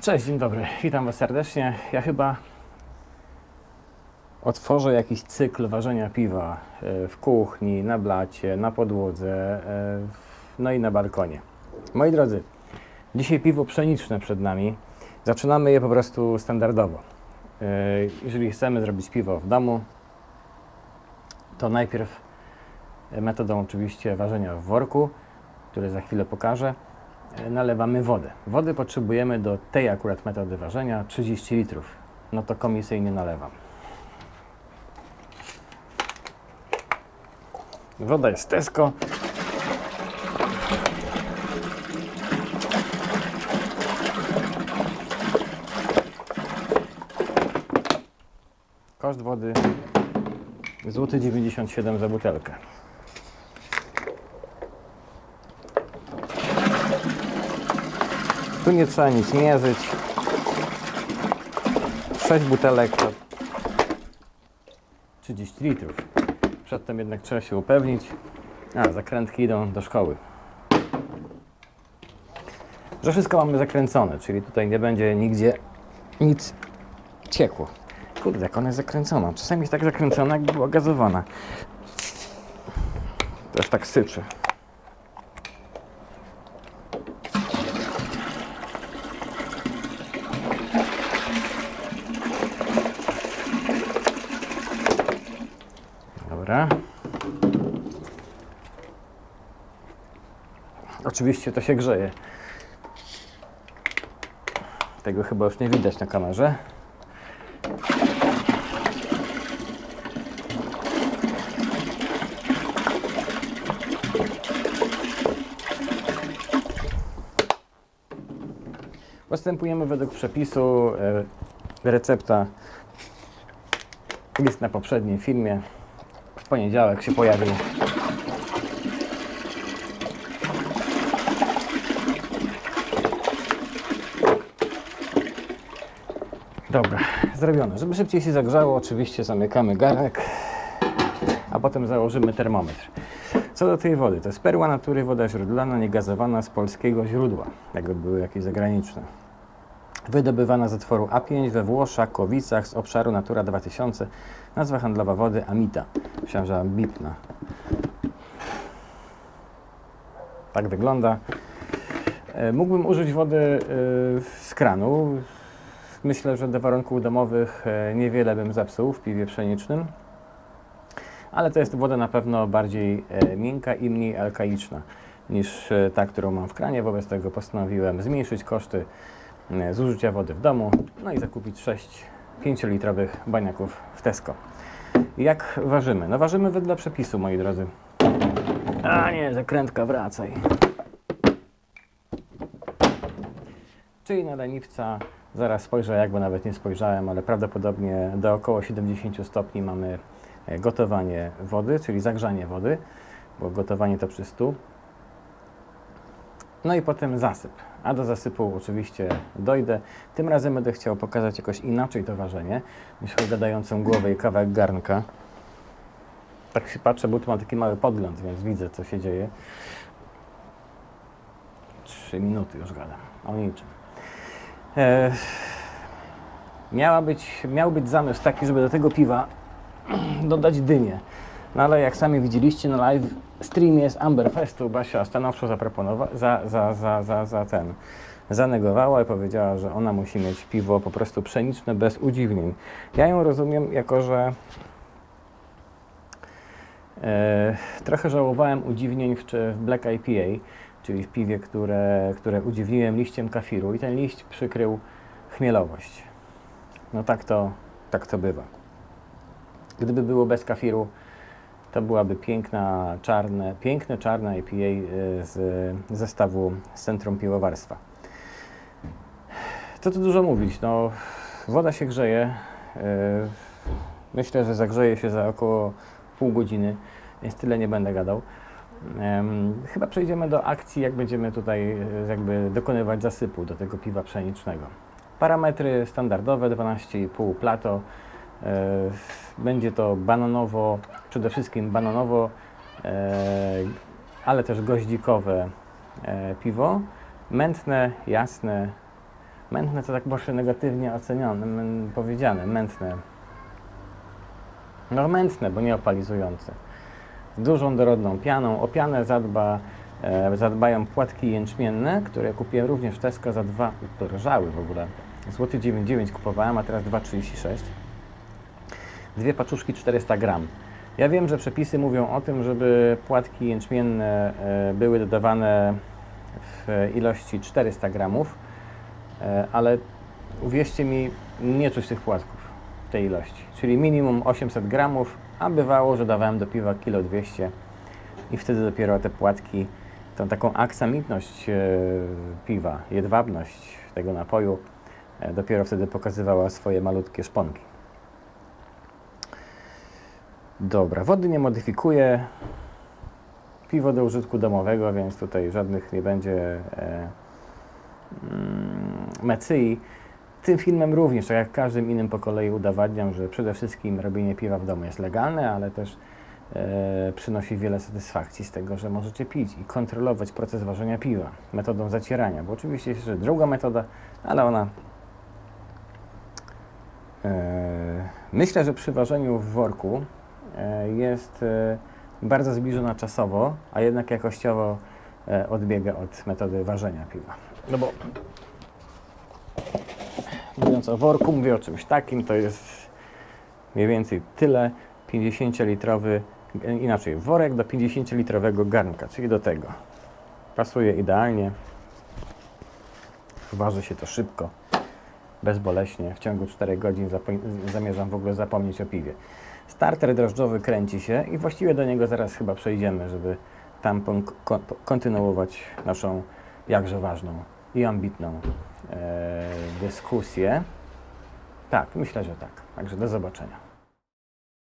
Cześć, dzień dobry. Witam Was serdecznie. Ja chyba otworzę jakiś cykl ważenia piwa e, w kuchni, na blacie, na podłodze, e, no i na balkonie. Moi drodzy, dzisiaj piwo pszeniczne przed nami. Zaczynamy je po prostu standardowo. E, Jeżeli chcemy zrobić piwo w domu, to najpierw metodą oczywiście ważenia w worku, który za chwilę pokażę, nalewamy wodę. Wody potrzebujemy do tej akurat metody ważenia 30 litrów. No to komisyjnie nalewam. Woda jest Tesco. Koszt wody złoty 97 za butelkę. Tu nie trzeba nic mierzyć. 6 butelek to 30 litrów. Przedtem jednak trzeba się upewnić. A, zakrętki idą do szkoły. Że wszystko mamy zakręcone, czyli tutaj nie będzie nigdzie nic ciekło. Kurde, jak ona jest zakręcona. Czasami jest tak zakręcona, jakby była gazowana. Też tak syczy. Dobra. Oczywiście to się grzeje. Tego chyba już nie widać na kamerze. Postępujemy według przepisu. e, Recepta jest na poprzednim filmie. Poniedziałek się pojawił. Dobra, zrobione. Żeby szybciej się zagrzało, oczywiście zamykamy garnek, a potem założymy termometr. Co do tej wody, to jest perła natury, woda źródlana, niegazowana z polskiego źródła, jakby były jakieś zagraniczne. Wydobywana z otworu A5 we Włoszech, Kowicach z obszaru Natura 2000. Nazwa handlowa wody Amita. Myślałem, że ambitna. Tak wygląda. E, Mógłbym użyć wody e, z kranu. Myślę, że do warunków domowych e, niewiele bym zepsuł w piwie pszenicznym. Ale to jest woda na pewno bardziej miękka i mniej alkaiczna niż ta, którą mam w kranie. Wobec tego postanowiłem zmniejszyć koszty e, zużycia wody w domu, no i zakupić 6 5-litrowych baniaków w Tesco. Jak ważymy? No ważymy wedle przepisu, moi drodzy. A nie, zakrętka, wracaj. Czyli na leniwca, zaraz spojrzę, jak bo nawet nie spojrzałem, ale prawdopodobnie do około 70 stopni mamy gotowanie wody, czyli zagrzanie wody, bo gotowanie to przy 100. No i potem zasyp. A do zasypu oczywiście dojdę. Tym razem będę chciał pokazać jakoś inaczej to ważenie niż gadającą głowę i kawałek garnka. Tak się patrzę, bo tu mam taki mały podgląd, więc widzę co się dzieje. Trzy minuty już gadam o niczym. E, miała być, miał być zamysł taki, żeby do tego piwa dodać dynię. No ale jak sami widzieliście na live streamie z Amberfestu, Basia stanowczo zaproponowała, za, za, za, za, za ten, zanegowała i powiedziała, że ona musi mieć piwo po prostu pszeniczne bez udziwnień. Ja ją rozumiem jako, że e, trochę żałowałem udziwnień w, w Black IPA, czyli w piwie, które, które udziwniłem liściem kafiru i ten liść przykrył chmielowość. No tak to, tak to bywa. Gdyby było bez kafiru, to byłaby piękna, czarne, piękne czarne IPA y, z zestawu z Centrum Piwowarstwa. Co tu dużo mówić, no woda się grzeje. y, Myślę, że zagrzeje się za około pół godziny, więc tyle nie będę gadał. Chyba przejdziemy do akcji, jak będziemy tutaj e, jakby dokonywać zasypu do tego piwa pszenicznego. Parametry standardowe 12,5 plato. E, Będzie to bananowo, przede wszystkim bananowo, e, ale też goździkowe e, piwo. Mętne, jasne, Mętne to tak może negatywnie ocenione, powiedziane, mętne. No mętne, bo nie opalizujące. Z dużą dorodną pianą. O pianę zadba, zadbają płatki jęczmienne, które kupiłem również w Tesco za dwa, drżały w ogóle. Złoty 99 kupowałem, a teraz 2,36. Dwie paczuszki 400 gram. Ja wiem, że przepisy mówią o tym, żeby płatki jęczmienne e, były dodawane w ilości 400 gramów, e, ale uwierzcie mi, nie czuć tych płatków w tej ilości. Czyli minimum 800 gramów, a bywało, że dawałem do piwa kilo 200 i wtedy dopiero te płatki, tą taką aksamitność e, piwa, jedwabność tego napoju, dopiero wtedy pokazywała swoje malutkie szponki. Dobra, wody nie modyfikuję. Piwo do użytku domowego, więc tutaj żadnych nie będzie e, mm, mecyi. Tym filmem również, tak jak każdym innym po kolei udowadniam, że przede wszystkim robienie piwa w domu jest legalne, ale też e, przynosi wiele satysfakcji z tego, że możecie pić i kontrolować proces ważenia piwa metodą zacierania, bo oczywiście jest jeszcze druga metoda, ale ona e, myślę, że przy ważeniu w worku jest e, bardzo zbliżona czasowo, a jednak jakościowo e, odbiega od metody ważenia piwa. No bo mówiąc o worku, mówię o czymś takim, to jest mniej więcej tyle 50-litrowy, e, inaczej, worek do 50-litrowego garnka, czyli do tego. Pasuje idealnie. Waży się to szybko, bezboleśnie. W ciągu 4 godzin zamierzam w ogóle zapomnieć o piwie. Starter drożdżowy kręci się i właściwie do niego zaraz chyba przejdziemy, żeby tam kontynuować naszą jakże ważną i ambitną e, dyskusję. Tak, myślę, że tak. Także do zobaczenia.